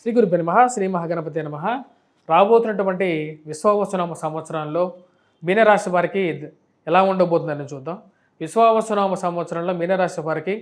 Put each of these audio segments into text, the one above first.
శ్రీ గురు నమ శ్రీ మహాగణపతి నమ. రాబోతున్నటువంటి విశ్వావసనామ సంవత్సరంలో మీనరాశి వారికి ఎలా ఉండబోతుందని చూద్దాం. విశ్వావసనామ సంవత్సరంలో మీనరాశి వారికి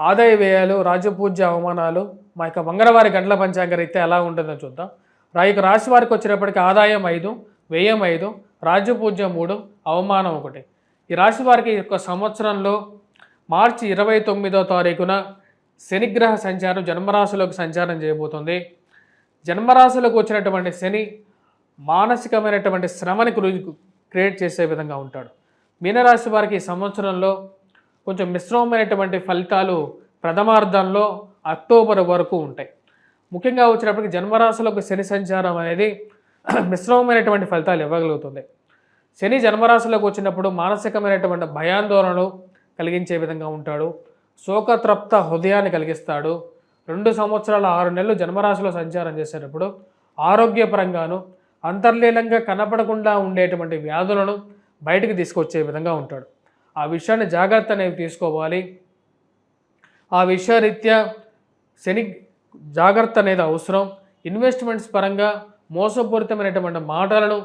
ఆదాయ వ్యయాలు రాజపూజ్య అవమానాలు మా యొక్క మంగళవారి గంటల పంచాంగ రీత్యా ఎలా ఉంటుందని చూద్దాం. రా యొక్క రాశి వారికి వచ్చేటప్పటికి ఆదాయం ఐదు వ్యయం ఐదు రాజ్యపూజ్యం మూడు అవమానం ఒకటి. ఈ రాశి వారికి యొక్క సంవత్సరంలో మార్చి ఇరవై తొమ్మిదో తారీఖున శనిగ్రహ సంచారం జన్మరాశిలోకి సంచారం చేయబోతుంది. జన్మరాశిలోకి వచ్చినటువంటి శని మానసికమైనటువంటి శ్రమని క్రియేట్ చేసే విధంగా ఉంటాడు. మీనరాశి వారికి ఈ సంవత్సరంలో కొంచెం మిశ్రమమైనటువంటి ఫలితాలు ప్రథమార్థంలో అక్టోబర్ వరకు ఉంటాయి. ముఖ్యంగా వచ్చినప్పటికీ జన్మరాశిలోకి శని సంచారం అనేది మిశ్రమమైనటువంటి ఫలితాలు ఇవ్వగలుగుతుంది. శని జన్మరాశిలోకి వచ్చినప్పుడు మానసికమైనటువంటి భయాందోళనలు కలిగించే విధంగా ఉంటాడు. శోకతృప్త హృదయాన్ని కలిగిస్తాడు. రెండు సంవత్సరాల ఆరు నెలలు జన్మరాశిలో సంచారం చేసేటప్పుడు ఆరోగ్యపరంగాను అంతర్లీనంగా కనపడకుండా ఉండేటువంటి వ్యాధులను బయటకు తీసుకొచ్చే విధంగా ఉంటాడు. ఆ విషయాన్ని జాగ్రత్త అనేవి తీసుకోవాలి. ఆ విషయరీత్యా శని జాగ్రత్త అనేది అవసరం. ఇన్వెస్ట్మెంట్స్ పరంగా మోసపూరితమైనటువంటి మాటలను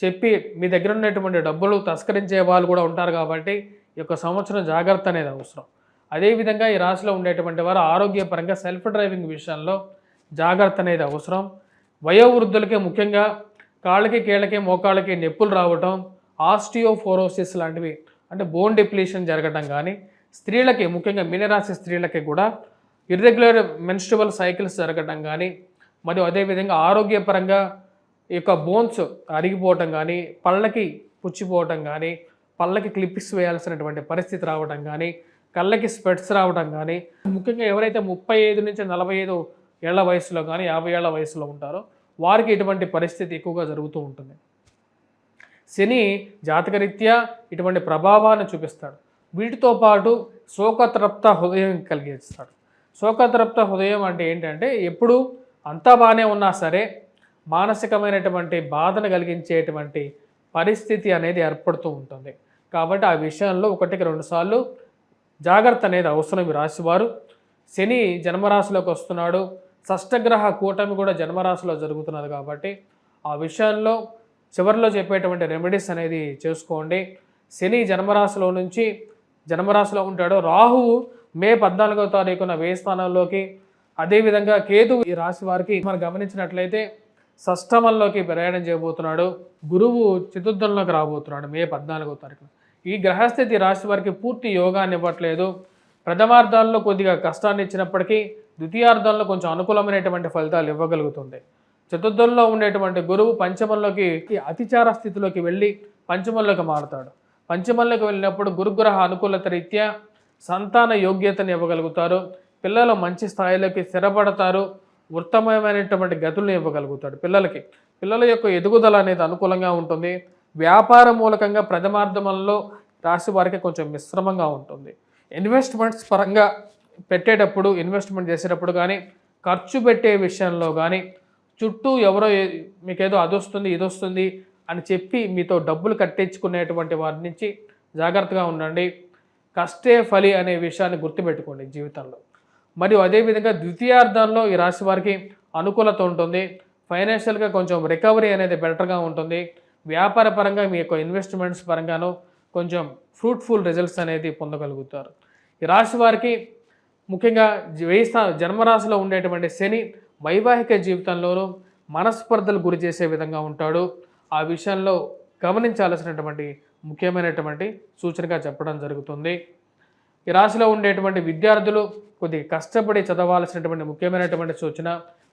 చెప్పి మీ దగ్గర ఉన్నటువంటి డబ్బులు తస్కరించే వాళ్ళు కూడా ఉంటారు కాబట్టి ఈ యొక్క సంవత్సరం జాగ్రత్త అనేది అవసరం. అదేవిధంగా ఈ రాశిలో ఉండేటువంటి వారు ఆరోగ్యపరంగా సెల్ఫ్ డ్రైవింగ్ విషయంలో జాగ్రత్త అనేది అవసరం. వయోవృద్ధులకి ముఖ్యంగా కాళ్ళకి కీళ్ళకి మోకాళ్ళకి నొప్పులు రావటం ఆస్టియోఫోరోసిస్ లాంటివి అంటే బోన్ డిప్లీషన్ జరగటం కానీ స్త్రీలకి ముఖ్యంగా మీనరాశి స్త్రీలకి కూడా ఇర్రెగ్యులర్ మెన్స్ట్రువల్ సైకిల్స్ జరగటం కానీ మరియు అదేవిధంగా ఆరోగ్యపరంగా ఈ యొక్క బోన్స్ అరిగిపోవటం కానీ పళ్ళకి పుచ్చిపోవటం కానీ పళ్ళకి క్లిప్స్ వేయాల్సినటువంటి పరిస్థితి రావటం కానీ కళ్ళకి స్పెట్స్ రావడం కానీ ముఖ్యంగా ఎవరైతే ముప్పై ఐదు నుంచి నలభై ఐదు ఏళ్ళ వయసులో కానీ యాభై ఏళ్ళ వయసులో ఉంటారో వారికి ఇటువంటి పరిస్థితి ఎక్కువగా జరుగుతూ ఉంటుంది. శని జాతకరీత్యా ఇటువంటి ప్రభావాన్ని చూపిస్తాడు. వీటితో పాటు శోకతృప్త హృదయం కలిగిస్తాడు. శోకతృప్త హృదయం అంటే ఏంటంటే ఎప్పుడు అంతా బాగానే ఉన్నా సరే మానసికమైనటువంటి బాధను కలిగించేటువంటి పరిస్థితి అనేది ఏర్పడుతూ ఉంటుంది. కాబట్టి ఆ విషయంలో ఒకటికి రెండుసార్లు జాగ్రత్త అనేది అవసరం ఈ రాశివారు. శని జన్మరాశిలోకి వస్తున్నాడు. షష్టగ్రహ కూటమి కూడా జన్మరాశిలో జరుగుతున్నది కాబట్టి ఆ విషయంలో చివరిలో చెప్పేటువంటి రెమెడీస్ అనేది చేసుకోండి. శని జన్మరాశిలో నుంచి జన్మరాశిలో ఉంటాడు. రాహువు మే పద్నాలుగో తారీఖున వే స్థానంలోకి అదేవిధంగా కేతు ఈ రాశి వారికి మనం గమనించినట్లయితే షష్టమంలోకి ప్రయాణం చేయబోతున్నాడు. గురువు చతుర్థంలోకి రాబోతున్నాడు మే పద్నాలుగో తారీఖున. ఈ గ్రహస్థితి రాశి వారికి పూర్తి యోగాన్ని ఇవ్వట్లేదు. ప్రథమార్థాల్లో కొద్దిగా కష్టాన్ని ఇచ్చినప్పటికీ ద్వితీయార్థంలో కొంచెం అనుకూలమైనటువంటి ఫలితాలు ఇవ్వగలుగుతుంది. చతుర్థంలో ఉండేటువంటి గురువు పంచమంలోకి అతిచార స్థితిలోకి వెళ్ళి పంచమంలోకి మారుతాడు. పంచమంలోకి వెళ్ళినప్పుడు గురుగ్రహ అనుకూలత రీత్యా సంతాన యోగ్యతను ఇవ్వగలుగుతారు. పిల్లలు మంచి స్థాయిలోకి స్థిరపడతారు. ఉత్తమమైనటువంటి గతులను ఇవ్వగలుగుతాడు పిల్లలకి. పిల్లల యొక్క ఎదుగుదల అనేది అనుకూలంగా ఉంటుంది. వ్యాపార మూలకంగా ప్రథమార్థమంలో రాశి వారికి కొంచెం మిశ్రమంగా ఉంటుంది. ఇన్వెస్ట్మెంట్స్ పరంగా పెట్టేటప్పుడు ఇన్వెస్ట్మెంట్ చేసేటప్పుడు కానీ ఖర్చు పెట్టే విషయంలో కానీ చుట్టూ ఎవరో మీకేదో అది వస్తుంది ఇది వస్తుంది అని చెప్పి మీతో డబ్బులు కట్టించుకునేటువంటి వారి నుంచి జాగ్రత్తగా ఉండండి. కష్టే ఫలి అనే విషయాన్ని గుర్తుపెట్టుకోండి జీవితంలో. మరియు అదేవిధంగా ద్వితీయార్థంలో ఈ రాశి వారికి అనుకూలత ఉంటుంది. ఫైనాన్షియల్గా కొంచెం రికవరీ అనేది బెటర్గా ఉంటుంది. వ్యాపార పరంగా మీ యొక్క ఇన్వెస్ట్మెంట్స్ పరంగానో కొంచెం ఫ్రూట్ఫుల్ రిజల్ట్స్ అనేది పొందగలుగుతారు. ఈ రాశి వారికి ముఖ్యంగా వేయిస్థా జన్మరాశిలో ఉండేటువంటి శని వైవాహిక జీవితంలోనూ మనస్పర్ధలు గురి చేసే విధంగా ఉంటాడు. ఆ విషయంలో గమనించాల్సినటువంటి ముఖ్యమైనటువంటి సూచనగా చెప్పడం జరుగుతుంది. ఈ రాశిలో ఉండేటువంటి విద్యార్థులు కొద్ది కష్టపడి చదవాల్సినటువంటి ముఖ్యమైనటువంటి సూచన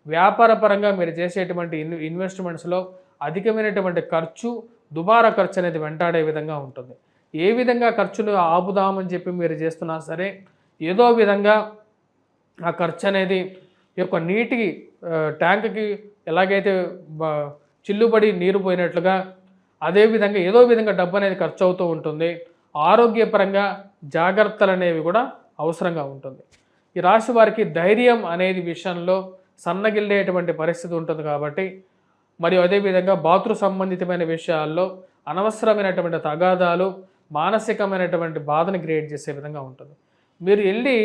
వ్యాపార పరంగా మీరు చేసేటువంటి ఇన్ ఇన్వెస్ట్మెంట్స్లో అధికమైనటువంటి ఖర్చు దుబారా ఖర్చు అనేది వెంటాడే విధంగా ఉంటుంది. ఏ విధంగా ఖర్చును ఆపుదామని చెప్పి మీరు చేస్తున్నా సరే ఏదో విధంగా ఆ ఖర్చు అనేది ఈ యొక్క నీటికి ట్యాంక్కి ఎలాగైతే చిల్లుబడి నీరు పోయినట్లుగా అదేవిధంగా ఏదో విధంగా డబ్బు అనేది ఖర్చు అవుతూ ఉంటుంది. ఆరోగ్యపరంగా జాగ్రత్తలు అనేవి కూడా అవసరంగా ఉంటుంది. ఈ రాశి వారికి ధైర్యం అనేది విషయంలో సన్నగిల్లేటువంటి పరిస్థితి ఉంటుంది కాబట్టి మరియు అదేవిధంగా బాతృ సంబంధితమైన విషయాల్లో అనవసరమైనటువంటి తగాదాలు మానసికమైనటువంటి బాధను క్రియేట్ చేసే విధంగా ఉంటుంది. మీరు వెళ్ళి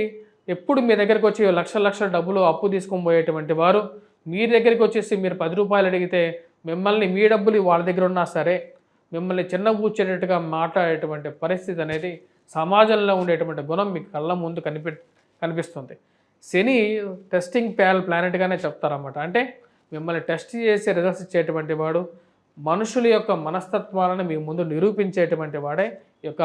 ఎప్పుడు మీ దగ్గరకు వచ్చి లక్షల లక్షల డబ్బులు అప్పు తీసుకొని పోయేటువంటి వారు మీ దగ్గరికి వచ్చేసి మీరు పది రూపాయలు అడిగితే మిమ్మల్ని మీ డబ్బులు వాళ్ళ దగ్గర ఉన్నా సరే మిమ్మల్ని చిన్న కూర్చేటట్టుగా మాట్లాడేటువంటి పరిస్థితి అనేది సమాజంలో ఉండేటువంటి గుణం మీకు కళ్ళ ముందు కనిపి కనిపిస్తుంది. శని టెస్టింగ్ ప్యాల్ ప్లానెట్గానే చెప్తారన్నమాట. అంటే మిమ్మల్ని టెస్ట్ చేసి రిజల్ట్స్ ఇచ్చేటువంటి వాడు మనుషుల యొక్క మనస్తత్వాలను మీ ముందు నిరూపించేటువంటి వాడే ఈ యొక్క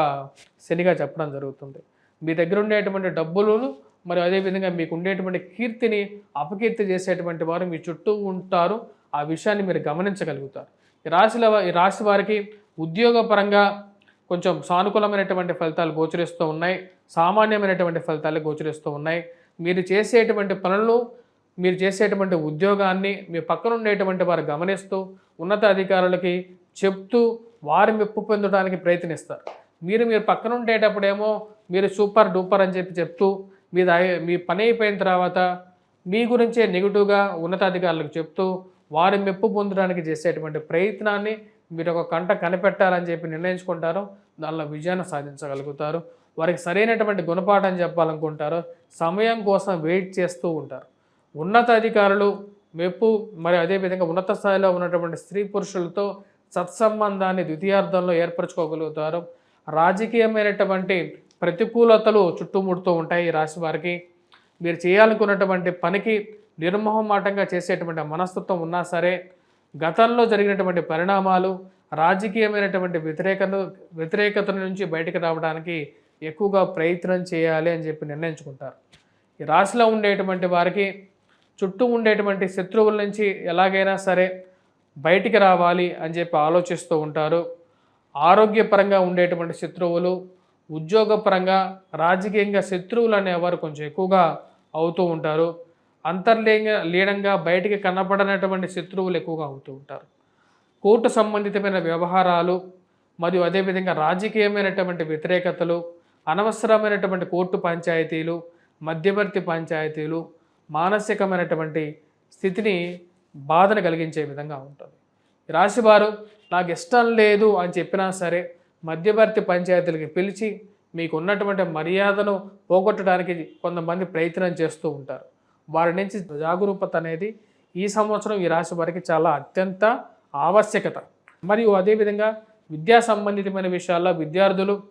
శనిగా చెప్పడం జరుగుతుంది. మీ దగ్గర ఉండేటువంటి డబ్బులను మరి అదేవిధంగా మీకు ఉండేటువంటి కీర్తిని అపకీర్తి చేసేటువంటి వారు మీ చుట్టూ ఉంటారు. ఆ విషయాన్ని మీరు గమనించగలుగుతారు. ఈ రాశిల ఈ రాశి వారికి ఉద్యోగపరంగా కొంచెం సానుకూలమైనటువంటి ఫలితాలు గోచరిస్తూ ఉన్నాయి. సామాన్యమైనటువంటి ఫలితాలు గోచరిస్తూ ఉన్నాయి. మీరు చేసేటువంటి పనులు మీరు చేసేటువంటి ఉద్యోగాన్ని మీ పక్కన ఉండేటువంటి వారు గమనిస్తూ ఉన్నత అధికారులకి చెప్తూ వారి మెప్పు పొందడానికి ప్రయత్నిస్తారు. మీరు మీరు పక్కన ఉండేటప్పుడేమో మీరు సూపర్ డూపర్ అని చెప్పి చెప్తూ మీ మీ పని అయిపోయిన తర్వాత మీ గురించే నెగిటివ్గా ఉన్నతాధికారులకు చెప్తూ వారి మెప్పు పొందడానికి చేసేటువంటి ప్రయత్నాన్ని మీరు ఒక కంట కనిపెట్టాలని చెప్పి నిర్ణయించుకుంటారు. దానిలో విజయాన్ని సాధించగలుగుతారు. వారికి సరైనటువంటి గుణపాఠం చెప్పాలనుకుంటారు. సమయం కోసం వెయిట్ చేస్తూ ఉంటారు. ఉన్నత అధికారులు మెప్పు మరి అదేవిధంగా ఉన్నత స్థాయిలో ఉన్నటువంటి స్త్రీ పురుషులతో సత్సంబంధాన్ని ద్వితీయార్థంలో ఏర్పరచుకోగలుగుతారు. రాజకీయమైనటువంటి ప్రతికూలతలు చుట్టుముడుతూ ఉంటాయి ఈ రాశి వారికి. మీరు చేయాలనుకున్నటువంటి పనికి నిర్మోహమాటంగా చేసేటువంటి మనస్తత్వం ఉన్నా సరే గతంలో జరిగినటువంటి పరిణామాలు రాజకీయమైనటువంటి వ్యతిరేకత వ్యతిరేకత నుంచి బయటకు రావడానికి ఎక్కువగా ప్రయత్నం చేయాలి అని చెప్పి నిర్ణయించుకుంటారు. ఈ రాశిలో ఉండేటువంటి వారికి చుట్టూ ఉండేటువంటి శత్రువుల నుంచి ఎలాగైనా సరే బయటికి రావాలి అని చెప్పి ఆలోచిస్తూ ఉంటారు. ఆరోగ్యపరంగా ఉండేటువంటి శత్రువులు ఉద్యోగపరంగా రాజకీయంగా శత్రువులు అనేవారు కొంచెం ఎక్కువగా అవుతూ ఉంటారు. అంతర్లీన లీనంగా బయటికి కనపడనటువంటి శత్రువులు ఎక్కువగా అవుతూ ఉంటారు. కోర్టు సంబంధితమైన వ్యవహారాలు మరియు అదేవిధంగా రాజకీయమైనటువంటి వ్యతిరేకతలు అనవసరమైనటువంటి కోర్టు పంచాయతీలు మధ్యవర్తి పంచాయతీలు మానసికమైనటువంటి స్థితిని బాధను కలిగించే విధంగా ఉంటుంది. ఈ రాశివారు నాకు ఇష్టం లేదు అని చెప్పినా సరే మధ్యవర్తి పంచాయతీలకి పిలిచి మీకు ఉన్నటువంటి మర్యాదను పోగొట్టడానికి కొంతమంది ప్రయత్నం చేస్తూ ఉంటారు. వారి నుంచి జాగరూకత అనేది ఈ సంవత్సరం ఈ రాశి వారికి చాలా అత్యంత ఆవశ్యకత. మరియు అదేవిధంగా విద్యా సంబంధితమైన విషయాల్లో విద్యార్థులు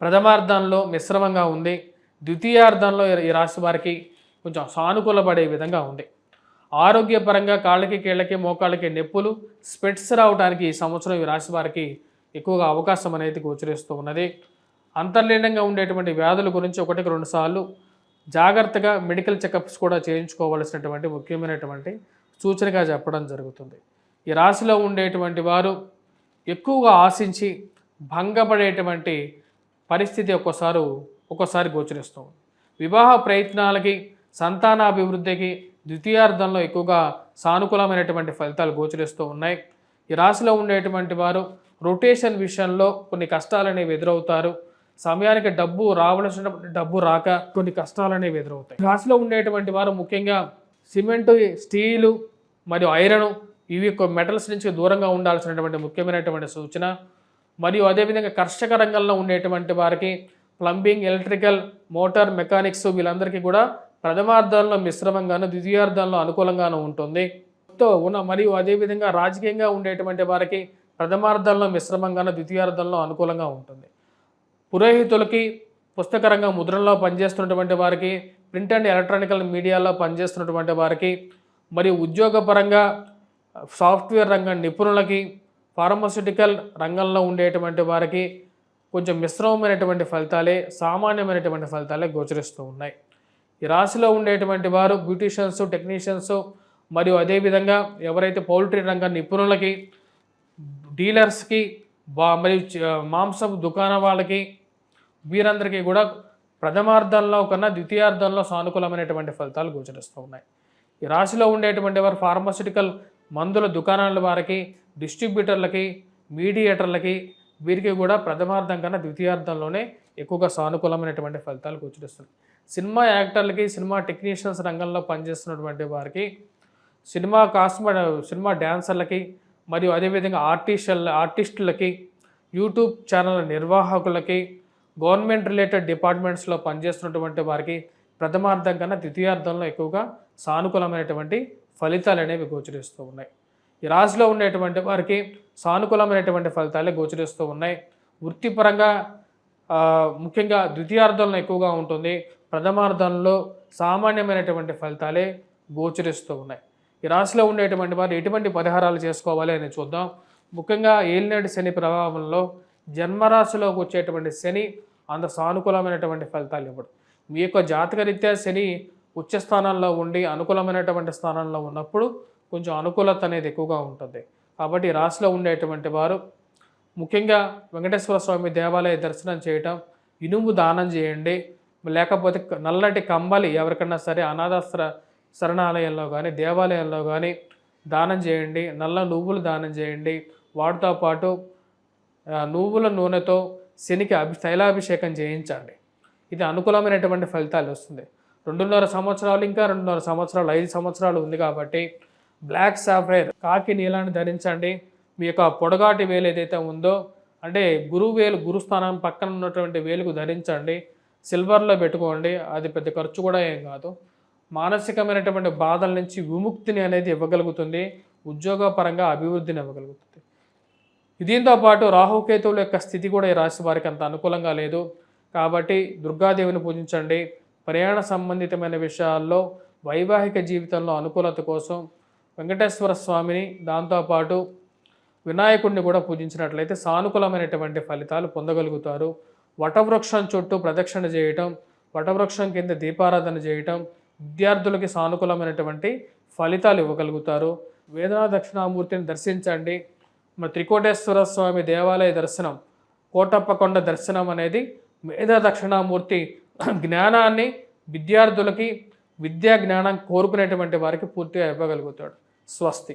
ప్రథమార్థంలో మిశ్రమంగా ఉంది ద్వితీయార్థంలో ఈ- ఈ రాశి వారికి కొంచెం సానుకూలపడే విధంగా ఉంది. ఆరోగ్యపరంగా కాళ్ళకి కీళ్ళకి మోకాళ్ళకి నొప్పులు స్పెట్స్ రావడానికి ఈ సంవత్సరం ఈ రాశి వారికి ఎక్కువగా అవకాశం అనేది గోచరిస్తూ ఉన్నది. అంతర్లీనంగా ఉండేటువంటి వ్యాధుల గురించి ఒకటికి రెండు సార్లు జాగ్రత్తగా మెడికల్ చెకప్స్ కూడా చేయించుకోవాల్సినటువంటి ముఖ్యమైనటువంటి సూచనగా చెప్పడం జరుగుతుంది. ఈ రాశిలో ఉండేటువంటి వారు ఎక్కువగా ఆశించి భంగపడేటువంటి పరిస్థితి ఒక్కోసారి ఒక్కోసారి గోచరిస్తుంది వివాహ ప్రయత్నాలకి సంతానాభివృద్ధికి ద్వితీయార్థంలో ఎక్కువగా సానుకూలమైనటువంటి ఫలితాలు గోచరిస్తూ ఉన్నాయి. ఈ రాశిలో ఉండేటువంటి వారు రొటేషన్ విషయంలో కొన్ని కష్టాలు అనేవి ఎదురవుతారు. సమయానికి డబ్బు రావలసిన డబ్బు రాక కొన్ని కష్టాలు అనేవి ఎదురవుతాయి రాశిలో ఉండేటువంటి వారు ముఖ్యంగా సిమెంటు స్టీలు మరియు ఐరన్ ఇవి మెటల్స్ నుంచి దూరంగా ఉండాల్సినటువంటి ముఖ్యమైనటువంటి సూచన. మరియు అదేవిధంగా కర్షక రంగంలో ఉండేటువంటి వారికి ప్లంబింగ్ ఎలక్ట్రికల్ మోటార్ మెకానిక్స్ వీళ్ళందరికీ కూడా ప్రథమార్థంలో మిశ్రమంగాను ద్వితీయార్థంలో అనుకూలంగాను ఉంటుంది. తో ఉన్న మరియు అదేవిధంగా రాజకీయంగా ఉండేటువంటి వారికి ప్రథమార్థంలో మిశ్రమంగాను ద్వితీయార్థంలో అనుకూలంగా ఉంటుంది. పురోహితులకి పుస్తకరంగం ముద్రణలో పనిచేస్తున్నటువంటి వారికి ప్రింట్ అండ్ ఎలక్ట్రానికల్ మీడియాలో పనిచేస్తున్నటువంటి వారికి మరియు ఉద్యోగపరంగా సాఫ్ట్వేర్ రంగం నిపుణులకి ఫార్మస్యూటికల్ రంగంలో ఉండేటువంటి వారికి కొంచెం మిశ్రమమైనటువంటి ఫలితాలే సామాన్యమైనటువంటి ఫలితాలే గోచరిస్తూ ఉన్నాయి. ఈ రాశిలో ఉండేటువంటి వారు బ్యూటీషియన్స్ టెక్నీషియన్స్ మరియు అదేవిధంగా ఎవరైతే పౌల్ట్రీ రంగం నిపుణులకి డీలర్స్కి బా మరియు మాంసపు మాంసం దుకాణం వాళ్ళకి వీరందరికీ కూడా ప్రథమార్థంలో కన్నా ద్వితీయార్థంలో సానుకూలమైనటువంటి ఫలితాలు గోచరిస్తూ ఉన్నాయి. ఈ రాశిలో ఉండేటువంటి వారు ఫార్మాసిటికల్ మందుల దుకాణాల వారికి డిస్ట్రిబ్యూటర్లకి మీడియేటర్లకి వీరికి కూడా ప్రథమార్థం కన్నా ద్వితీయార్థంలోనే ఎక్కువగా సానుకూలమైనటువంటి ఫలితాలు గోచరిస్తున్నాయి. సినిమా యాక్టర్లకి సినిమా టెక్నీషియన్స్ రంగంలో పనిచేస్తున్నటువంటి వారికి సినిమా కాస్మ సినిమా డ్యాన్సర్లకి మరియు అదేవిధంగా ఆర్టిస్టుల ఆర్టిస్టులకి యూట్యూబ్ ఛానల్ నిర్వాహకులకి గవర్నమెంట్ రిలేటెడ్ డిపార్ట్మెంట్స్లో పనిచేస్తున్నటువంటి వారికి ప్రథమార్థం కన్నా ద్వితీయార్థంలో ఎక్కువగా సానుకూలమైనటువంటి ఫలితాలు అనేవి గోచరిస్తూ ఉన్నాయి. ఈ రాశిలో ఉండేటువంటి వారికి సానుకూలమైనటువంటి ఫలితాలే గోచరిస్తూ ఉన్నాయి. వృత్తిపరంగా ముఖ్యంగా ద్వితీయార్థంలో ఎక్కువగా ఉంటుంది. ప్రథమార్థంలో సామాన్యమైనటువంటి ఫలితాలే గోచరిస్తూ ఉన్నాయి. ఈ రాశిలో ఉండేటువంటి వారు ఎటువంటి పరిహారాలు చేసుకోవాలి అని చూద్దాం. ముఖ్యంగా ఏలినాటి శని ప్రభావంలో జన్మరాశిలోకి వచ్చేటువంటి శని అంత సానుకూలమైనటువంటి ఫలితాలు ఇవ్వడు. మీ యొక్క జాతకరీత్యా శని ఉచ్చ స్థానంలో ఉండి అనుకూలమైనటువంటి స్థానంలో ఉన్నప్పుడు కొంచెం అనుకూలత అనేది ఎక్కువగా ఉంటుంది. కాబట్టి రాశిలో ఉండేటువంటి వారు ముఖ్యంగా వెంకటేశ్వర స్వామి దేవాలయ దర్శనం చేయటం ఇనుము దానం చేయండి లేకపోతే నల్లటి కంబలి ఎవరికన్నా సరే అనాథాశ్ర శరణాలయంలో కానీ దేవాలయంలో కానీ దానం చేయండి నల్ల నువ్వులు దానం చేయండి. వాటితో పాటు నువ్వుల నూనెతో శనికి అభి తైలాభిషేకం చేయించండి. ఇది అనుకూలమైనటువంటి ఫలితాలు వస్తుంది. రెండున్నర సంవత్సరాలు ఇంకా రెండున్నర సంవత్సరాలు ఐదు సంవత్సరాలు ఉంది కాబట్టి బ్లాక్ సాఫ్ట్వేర్ కాకి నీలాన్ని ధరించండి. మీ యొక్క పొడగాటి వేలు ఏదైతే ఉందో అంటే గురువు వేలు గురుస్థానం పక్కన ఉన్నటువంటి వేలుకు ధరించండి. సిల్వర్లో పెట్టుకోండి. అది పెద్ద ఖర్చు కూడా ఏం కాదు. మానసికమైనటువంటి బాధల నుంచి విముక్తిని అనేది ఇవ్వగలుగుతుంది. ఉద్యోగపరంగా అభివృద్ధిని ఇవ్వగలుగుతుంది. దీంతో పాటు రాహుకేతువుల యొక్క స్థితి కూడా ఈ రాశి వారికి అంత అనుకూలంగా లేదు. కాబట్టి దుర్గాదేవిని పూజించండి. ప్రయాణ సంబంధితమైన విషయాల్లో వైవాహిక జీవితంలో అనుకూలత కోసం వెంకటేశ్వర స్వామిని దాంతోపాటు వినాయకుడిని కూడా పూజించినట్లయితే సానుకూలమైనటువంటి ఫలితాలు పొందగలుగుతారు. వటవృక్షం చుట్టూ ప్రదక్షిణ చేయటం వటవృక్షం కింద దీపారాధన చేయటం విద్యార్థులకి సానుకూలమైనటువంటి ఫలితాలు ఇవ్వగలుగుతారు. వేదనా దక్షిణామూర్తిని దర్శించండి. మరి త్రికోటేశ్వర స్వామి దేవాలయ దర్శనం కోటప్పకొండ దర్శనం అనేది మేధా దక్షిణామూర్తి జ్ఞానాన్ని విద్యార్థులకి విద్యా జ్ఞానం కోరుకునేటువంటి వారికి పూర్తిగా ఇవ్వగలుగుతాడు. స్వస్తి.